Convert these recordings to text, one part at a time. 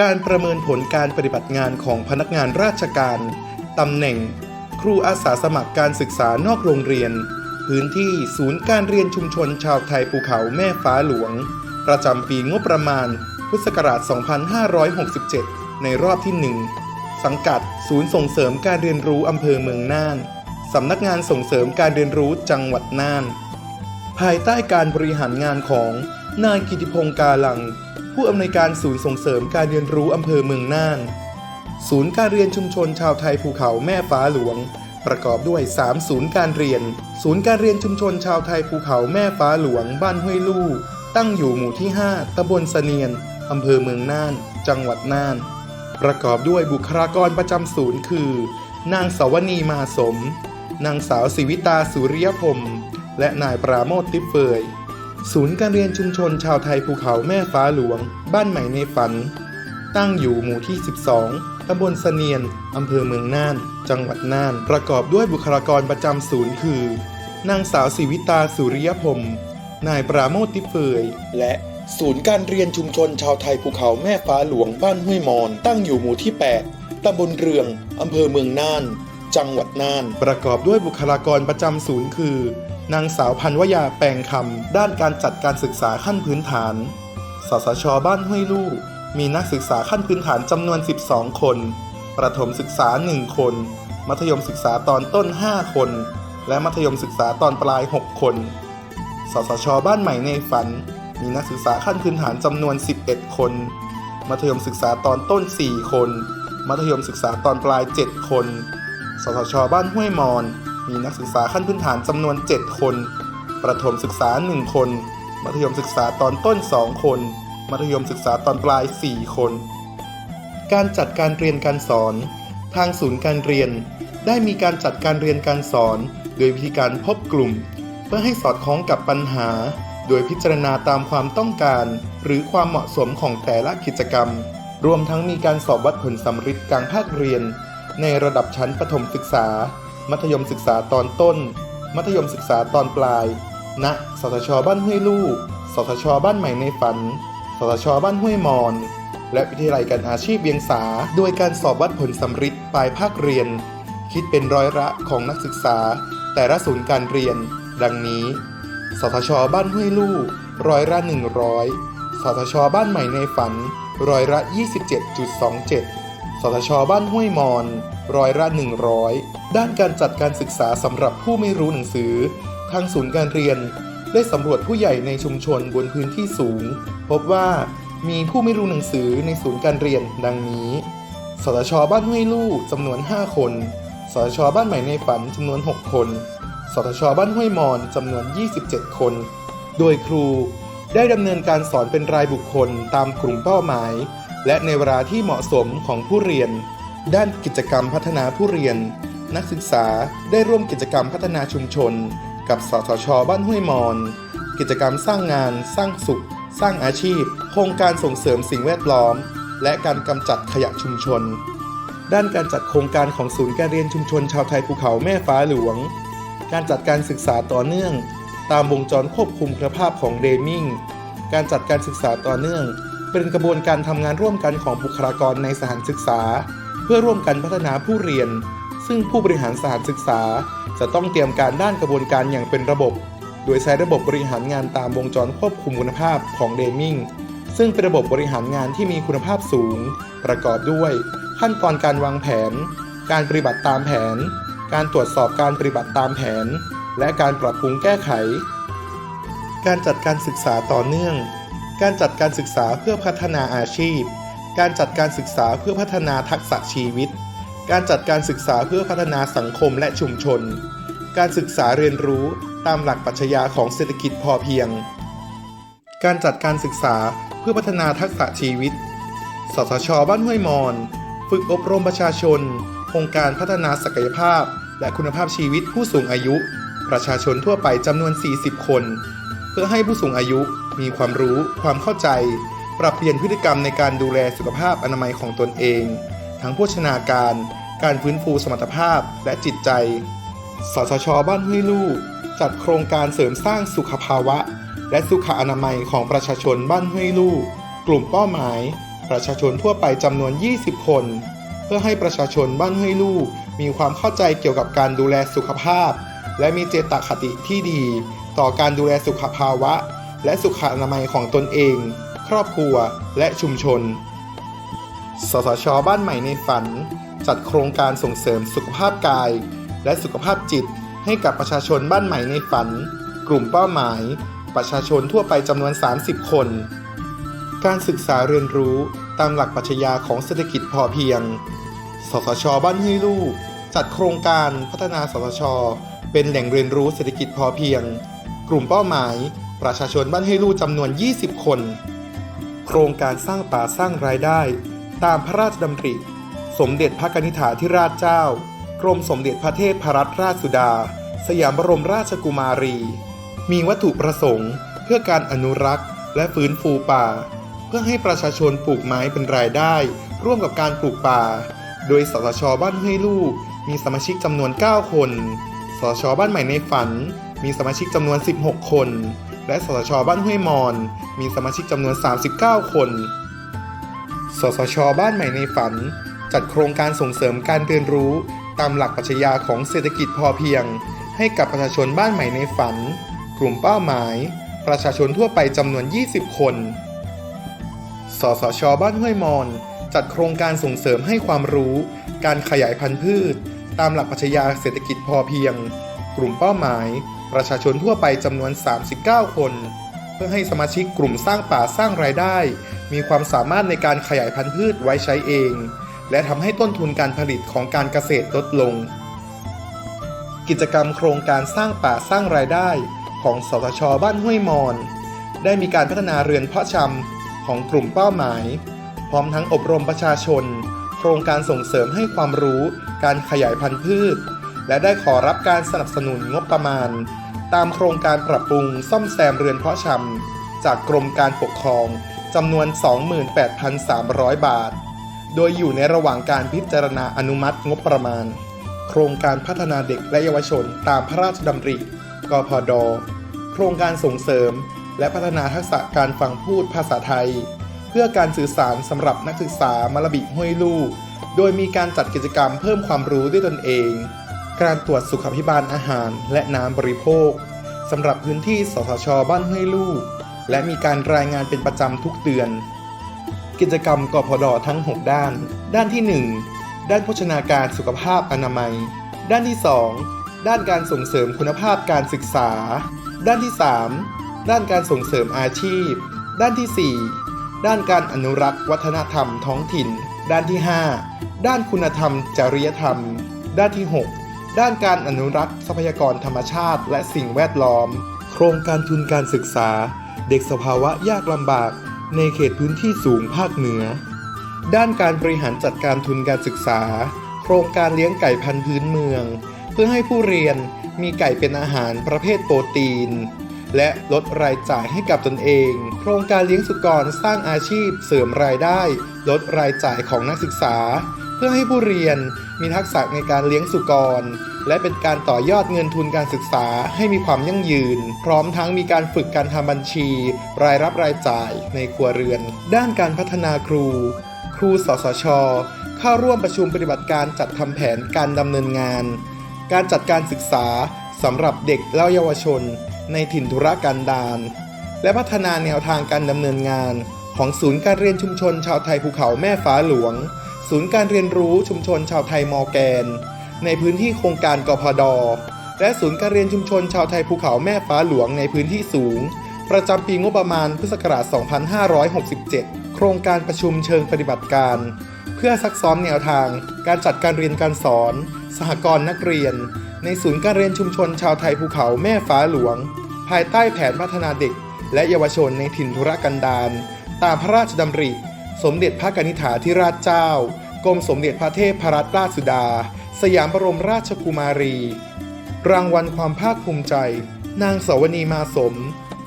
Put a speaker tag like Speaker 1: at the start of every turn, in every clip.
Speaker 1: การประเมินผลการปฏิบัติงานของพนักงานราชการ ตำแหน่ง ครูอาสาสมัครการศึกษานอกโรงเรียน พื้นที่ศูนย์การเรียนชุมชนชาวไทยภูเขาแม่ฟ้าหลวง ประจำปีงบประมาณ พุทธศักราช 2567 ในรอบที่ 1 สังกัดศูนย์ส่งเสริมการเรียนรู้อำเภอเมืองน่าน สำนักงานส่งเสริมการเรียนรู้จังหวัดน่าน ภายใต้การบริหารงานของนายกิติพงศ์กาลัง ผู้อำนวยการศูนย์ส่งเสริมการเรียนรู้อำเภอเมืองน่าน ศูนย์การเรียนชุมชนชาวไทยภูเขาแม่ฟ้าหลวง ประกอบด้วย 3 ศูนย์การเรียน ศูนย์การเรียนชุมชนชาวไทยภูเขาแม่ฟ้าหลวง บ้านห้วยลู่ตั้งอยู่หมู่ที่ 5ตำบลเสนียนอำเภอเมืองน่าน จังหวัดน่าน ประกอบด้วยบุคลากรประจำศูนย์คือ นางสาวนีมาสม นางสาวศิวิตาสุริยพรมและนายปราโมทติเฟย ศูนย์การเรียนชุมชนชาวไทยภูเขาแม่ฟ้าหลวง บ้านใหม่ในฝัน ตั้งอยู่หมู่ที่ 12 ตำบลเสนียน อำเภอเมืองน่าน จังหวัดน่าน ประกอบด้วยบุคลากรประจำศูนย์คือ นางสาวศิวิตาสุริยพรมนายปราโมทติเฟยและศูนย์การเรียนชุมชนชาวไทยภูเขาแม่ฟ้าหลวงบ้านห้วยมอน ตั้งอยู่หมู่ที่ 8 ตำบลเรือง อำเภอเมืองน่าน จังหวัดน่าน ประกอบด้วยบุคลากรประจำศูนย์คือ นางสาวพันวยาแปลงคำ ด้านการจัดการศึกษาขั้นพื้นฐาน สสช บ้านห้วยลู่มีนักศึกษาขั้นพื้นฐานจำนวน 12 คน ประถมศึกษา 1 คน มัธยมศึกษาตอนต้น 5 คน และมัธยมศึกษาตอนปลาย 6 คน สสช บ้านใหม่ในฝัน มีนักศึกษาขั้นพื้นฐานจำนวน 11 คน มัธยมศึกษาตอนต้น 4 คน มัธยมศึกษาตอนปลาย 7 คน สสช บ้านห้วยมอน มีนักศึกษาขั้นพื้นฐานจำนวน 7 คน ประถมศึกษา 1 คน มัธยมศึกษาตอนต้น 2 คน มัธยมศึกษาตอนปลาย 4 คน การจัดการเรียนการสอน ทางศูนย์การเรียน ได้มีการจัดการเรียนการสอน โดยวิธีการพบกลุ่ม เพื่อให้สอดคล้องกับปัญหา โดยพิจารณาตามความต้องการ หรือความเหมาะสมของแต่ละกิจกรรม รวมทั้งมีการสอบวัดผลสำฤทธิ์กลางภาคเรียน ในระดับชั้นประถมศึกษา มัธยมศึกษาตอนต้น มัธยมศึกษาตอนปลาย ณ สทช บ้านห้วยลู่สทช บ้านใหม่ในฝัน สทช บ้านห้วยมอน และวิทยาลัยการอาชีพเวียงสา โดยการสอบวัดผลสำฤทธิ์ปลายภาคเรียน คิดเป็นร้อยละของนักศึกษา แต่ละศูนย์การเรียน ดังนี้ สทช บ้านห้วยลู่ร้อยละ100สทช บ้านใหม่ในฝัน ร้อยละ 27.27 สทช บ้านห้วยมอนร้อยละ100 ด้านการจัดการศึกษาสำหรับผู้ไม่รู้หนังสือ ทางศูนย์การเรียน ได้สำรวจผู้ใหญ่ในชุมชนบนพื้นที่สูง พบว่ามีผู้ไม่รู้หนังสือในศูนย์การเรียนดังนี้ สทช บ้านห้วยลู่จำนวน 5 คน สทช บ้านใหม่ในฝันจำนวน 6 คน สทช บ้านห้วยมอนจำนวน 27 คน โดยครูได้ดำเนินการสอนเป็นรายบุคคลตามกลุ่มเป้าหมาย และในเวลาที่เหมาะสมของผู้เรียน ด้านกิจกรรมพัฒนาผู้เรียน นักศึกษาได้ร่วมกิจกรรมพัฒนาชุมชน กับสทชบ้านห้วยมอน กิจกรรมสร้างงาน สร้างสุข สร้างอาชีพ โครงการส่งเสริมสิ่งแวดล้อม และการกำจัดขยะชุมชน ด้านการจัดโครงการของศูนย์การเรียนชุมชนชาวไทยภูเขาแม่ฟ้าหลวง การจัดการศึกษาต่อเนื่อง ตามวงจรควบคุมคุณภาพของเดมิงการจัดการศึกษาต่อเนื่อง เป็นกระบวนการทำงานร่วมกันของบุคลากรในสถานศึกษา เพื่อร่วมกันพัฒนาผู้เรียน ซึ่งผู้บริหารสถานศึกษา จะต้องเตรียมการด้านกระบวนการอย่างเป็นระบบ โดยใช้ระบบบริหารงานตามวงจรควบคุมคุณภาพของเดมิงซึ่งเป็นระบบบริหารงานที่มีคุณภาพสูง ประกอบด้วย ขั้นตอนการวางแผน การปฏิบัติตามแผน การตรวจสอบการปฏิบัติตามแผน และการปรับปรุงแก้ไข การจัดการศึกษาต่อเนื่อง การจัดการศึกษาเพื่อพัฒนาอาชีพ การจัดการศึกษาเพื่อพัฒนาทักษะชีวิต การจัดการศึกษาเพื่อพัฒนาสังคมและชุมชน การศึกษาเรียนรู้ตามหลักปรัชญาของเศรษฐกิจพอเพียง การจัดการศึกษาเพื่อพัฒนาทักษะชีวิต สสช บ้านห้วยมอน ฝึกอบรมประชาชน โครงการพัฒนาศักยภาพ และคุณภาพชีวิตผู้สูงอายุ ประชาชนทั่วไปจำนวน 40 คน เพื่อให้ผู้สูงอายุ มีความรู้ความเข้าใจ ปรับเปลี่ยนพฤติกรรมในการดูแลสุขภาพอนามัยของตนเอง ทั้งโภชนาการ การฟื้นฟูสมรรถภาพและจิตใจ สสช บ้านห้วยลู่จัดโครงการเสริมสร้างสุขภาวะ และสุขอนามัยของประชาชนบ้านห้วยลู่กลุ่มเป้าหมาย ประชาชนทั่วไปจำนวน 20 คน เพื่อให้ประชาชนบ้านห้วยลู่มีความเข้าใจเกี่ยวกับการดูแลสุขภาพ และมีเจตคติที่ดี ต่อการดูแลสุขภาวะ และสุขอนามัยของตนเอง ครอบครัวและชุมชน สสช บ้านใหม่ในฝัน จัดโครงการส่งเสริมสุขภาพกาย และสุขภาพจิต ให้กับประชาชนบ้านใหม่ในฝัน กลุ่มเป้าหมาย ประชาชนทั่วไปจำนวน 30 คน การศึกษาเรียนรู้ตามหลักปรัชญาของเศรษฐกิจพอเพียง สสช บ้านให้ลู่จัดโครงการพัฒนาสสช เป็นแหล่งเรียนรู้เศรษฐกิจพอเพียง กลุ่มเป้าหมาย ประชาชนบ้านห้ลู่จำนวน 20 คน โครงการสร้างป่าสร้างรายได้ ตามพระราชดำริ สมเด็จพระนิษฐาธิราชเจ้า กรมสมเด็จพระเทพรัตนราชสุดา สยามบรมราชกุมารี มีวัตถุประสงค์ เพื่อการอนุรักษ์ และฟื้นฟูป่า เพื่อให้ประชาชนปลูกไม้เป็นรายได้ ร่วมกับการปลูกป่า โดยสสชบ้านห้วยลู่มีสมาชิกจำนวน 9 คนสสชบ้านใหม่ในฝันมีสมาชิกจำนวน 16 คน และสสชบ้านห้วยมอน มีสมาชิกจำนวน 39 คน สสชบ้านใหม่ในฝัน จัดโครงการส่งเสริมการเรียนรู้ตามหลักปรัชญาของเศรษฐกิจพอเพียง ให้กับประชาชนบ้านใหม่ในฝัน กลุ่มเป้าหมาย ประชาชนทั่วไปจำนวน 20 คน สสชบ้านห้วยมอน จัดโครงการส่งเสริมให้ความรู้ การขยายพันธุ์พืช ตามหลักปรัชญาเศรษฐกิจพอเพียง กลุ่มเป้าหมาย ประชาชนทั่วไปจำนวน 39 คน เพื่อให้สมาชิกกลุ่มสร้างป่าสร้างรายได้ มีความสามารถในการขยายพันธุ์พืชไว้ใช้เอง และทำให้ต้นทุนการผลิตของการเกษตรลดลง กิจกรรมโครงการสร้างป่าสร้างรายได้ของสทช บ้านห้วยมอน ได้มีการพัฒนาเรือนเพาะชำของกลุ่มเป้าหมาย พร้อมทั้งอบรมประชาชน โครงการส่งเสริมให้ความรู้การขยายพันธุ์พืช และได้ขอรับการสนับสนุนงบประมาณ ตามโครงการปรับปรุงซ่อมแซมเรือนเพาะชำจากกรมการปกครองจำนวน 28,300 บาท โดยอยู่ในระหว่างการพิจารณาอนุมัติงบประมาณ โครงการพัฒนาเด็กและเยาวชนตามพระราชดำริ กพด โครงการส่งเสริม และพัฒนาทักษะการฟังพูดภาษาไทย เพื่อการสื่อสารสำหรับนักศึกษามลบิห้วยลู่โดยมีการจัดกิจกรรมเพิ่มความรู้ด้วยตนเอง การตรวจสุขภิบาลอาหารและน้ำบริโภคสำหรับพื้นที่สสชบ้านห้วยลู่และมีการรายงานเป็นประจำทุกเดือน กิจกรรมกพดทั้ง 6 ด้าน ด้านที่ 1 ด้านโภชนาการสุขภาพอนามัย ด้านที่ 2 ด้านการส่งเสริมคุณภาพการศึกษา ด้านที่ 3 ด้านการส่งเสริมอาชีพ ด้านที่ 4 ด้านการอนุรักษ์วัฒนธรรมท้องถิ่น ด้านที่ 5 ด้านคุณธรรมจริยธรรม ด้านที่ 6 ด้านการอนุรักษ์ทรัพยากรธรรมชาติ และสิ่งแวดล้อม โครงการทุนการศึกษา เด็กสภาวะยากลำบาก ในเขตพื้นที่สูงภาคเหนือ ด้านการบริหารจัดการทุนการศึกษา โครงการเลี้ยงไก่พันธุ์พื้นเมือง เพื่อให้ผู้เรียนมีไก่เป็นอาหารประเภทโปรตีน และลดรายจ่ายให้กับตนเอง โครงการเลี้ยงสุกรสร้างอาชีพเสริมรายได้ ลดรายจ่ายของนักศึกษา พื่อให้ผู้เรียนมีทักษะในการเลี้ยงสุกร และเป็นการต่อยอดเงินทุนการศึกษาให้มีความยั่งยืน พร้อมทั้งมีการฝึกการทำบัญชี รายรับรายจ่ายในครัวเรือน ด้านการพัฒนาครู ครูสสช เข้าร่วมประชุมปฏิบัติการจัดทำแผนการดำเนินงาน การจัดการศึกษาสำหรับเด็กและเยาวชน ในถิ่นธุรกันดารและพัฒนาแนวทางการดำเนินงาน ของศูนย์การเรียนชุมชนชาวไทยภูเขาแม่ฟ้าหลวง ศูนย์การเรียนรู้ชุมชนชาวไทยมอแกน ในพื้นที่โครงการกพด และศูนย์การเรียนชุมชนชาวไทยภูเขาแม่ฟ้าหลวงในพื้นที่สูง ประจำปีงบประมาณพุทธศักราช 2567 โครงการประชุมเชิงปฏิบัติการ เพื่อซักซ้อมแนวทาง การจัดการเรียนการสอน สหกรณ์นักเรียน ในศูนย์การเรียนชุมชนชาวไทยภูเขาแม่ฟ้าหลวง ภายใต้แผนพัฒนาเด็ก และเยาวชนในถิ่นธุรกันดารตามพระราชดำริสมเด็จพระกนิษฐาธิราชเจ้า กรมสมเด็จพระเทพรัตนราชสุดา สยามบรมราชกุมารี รางวัลความภาคภูมิใจ นางสวนีมาสม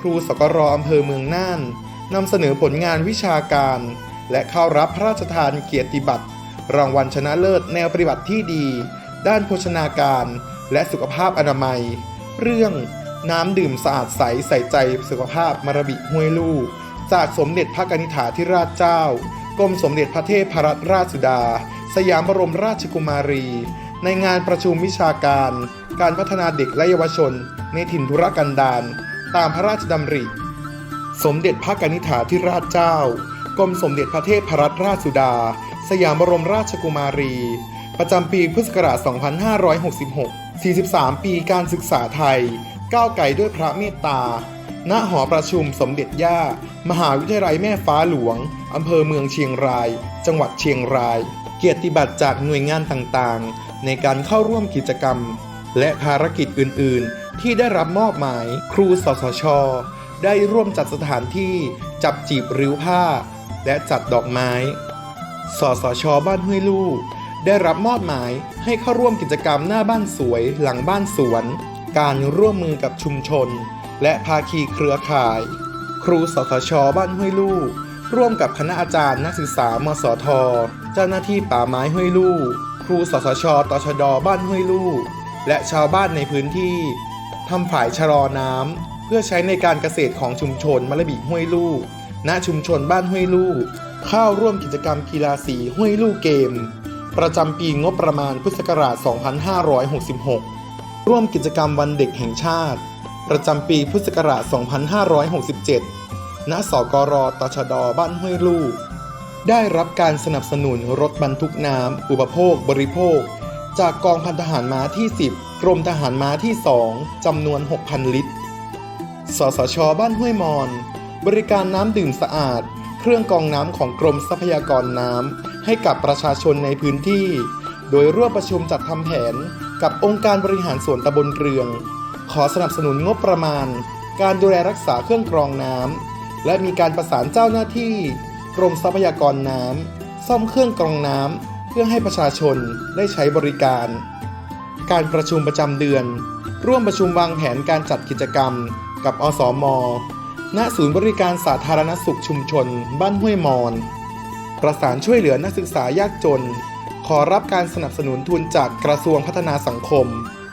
Speaker 1: ครูสกรออำเภอเมืองน่านนำเสนอผลงานวิชาการ และเข้ารับพระราชทานเกียรติบัตร รางวัลชนะเลิศแนวปฏิบัติที่ดี ด้านโภชนาการ และสุขภาพอนามัย เรื่องน้ำดื่มสะอาดใสใส่ใจสุขภาพมารบิห้วยลู่จากสมเด็จพระกนิษฐาธิราชเจ้า กรมสมเด็จพระเทพรัตนราชสุดา สยามบรมราชกุมารี ในงานประชุมวิชาการ การพัฒนาเด็กและเยาวชน ในถิ่นธุรกันดารตามพระราชดำริ สมเด็จพระกนิษฐาธิราชเจ้ากรมสมเด็จพระเทพรัตนราชสุดา สยามบรมราชกุมารี ประจำปีพุทธศักราช 2566 43 ปีการศึกษาไทย ก้าวไกลด้วยพระเมตตา ณหอประชุมสมเด็จย่า มหาวิทยาลัยแม่ฟ้าหลวง อำเภอเมืองเชียงราย จังหวัดเชียงราย เกียรติบัตรจากหน่วยงานต่างๆ ในการเข้าร่วมกิจกรรม และภารกิจอื่นๆ ที่ได้รับมอบหมายครูสสช ได้ร่วมจัดสถานที่จับจีบริ้วผ้า และจัดดอกไม้ สสช บ้านห้วยลู่ได้รับมอบหมายให้เข้าร่วมกิจกรรมหน้าบ้านสวยหลังบ้านสวน การร่วมมือกับชุมชน และภาคีเครือข่าย ครูสสชบ้านห้วยลู่ร่วมกับคณะอาจารย์นักศึกษามสท เจ้าหน้าที่ป่าไม้ห้วยลู่ครูสสชตชดบ้านห้วยลู่และชาวบ้านในพื้นที่ทำฝ่ายชะลอน้ำเพื่อใช้ในการเกษตรของชุมชนมะละบิห้วยลู่ณชุมชนบ้านห้วยลู่เข้าร่วมกิจกรรมกีฬาสีห้วยลู่เกม ประจำปีงบประมาณพุทธศักราช 2566 ร่วมกิจกรรมวันเด็กแห่งชาติ ประจำปีพุทธศักราช 2567 ณ สกรตชด บ้านห้วยลู่ได้รับการสนับสนุนรถบรรทุกน้ำ อุปโภค บริโภค จากกองพันทหารม้าที่ 10 กรมทหารม้าที่ 2 จำนวน 6,000 ลิตร สสช บ้านห้วยมอน บริการน้ำดื่มสะอาด เครื่องกรองน้ำของกรมทรัพยากรน้ำ ให้กับประชาชนในพื้นที่ โดยร่วมประชุมจัดทำแผน กับองค์การบริหารส่วนตำบลเรือง ขอสนับสนุนงบประมาณ การดูแลรักษาเครื่องกรองน้ำและมีการประสานเจ้าหน้าที่ กรมทรัพยากรน้ำซ่อมเครื่องกรองน้ำเพื่อให้ประชาชนได้ใช้บริการ การประชุมประจำเดือน ร่วมประชุมวางแผนการจัดกิจกรรม กับอสมณศูนย์บริการสาธารณสุขชุมชน บ้านห้วยมอน ประสานช่วยเหลือนักศึกษายากจน ขอรับการสนับสนุนทุนจากกระทรวงพัฒนาสังคม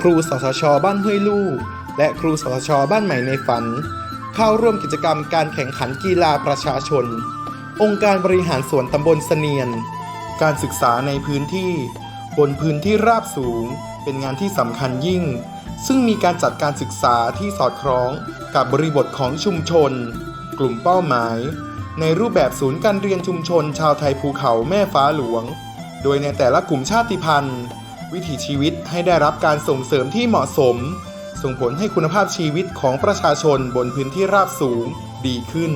Speaker 1: ครูสสช บ้านห้วยลู่และครูสสช บ้านใหม่ในฝัน เข้าร่วมกิจกรรมการแข่งขันกีฬาประชาชน องค์การบริหารส่วนตำบลเสนียน การศึกษาในพื้นที่ บนพื้นที่ราบสูง เป็นงานที่สำคัญยิ่ง ซึ่งมีการจัดการศึกษาที่สอดคล้องกับบริบทของชุมชน กลุ่มเป้าหมาย ในรูปแบบศูนย์การเรียนชุมชนชาวไทยภูเขาแม่ฟ้าหลวง โดยในแต่ละกลุ่มชาติพันธุ์ วิถีชีวิตให้ได้รับการส่งเสริมที่เหมาะสม ส่งผลให้คุณภาพชีวิตของประชาชนบนพื้นที่ราบสูงดีขึ้น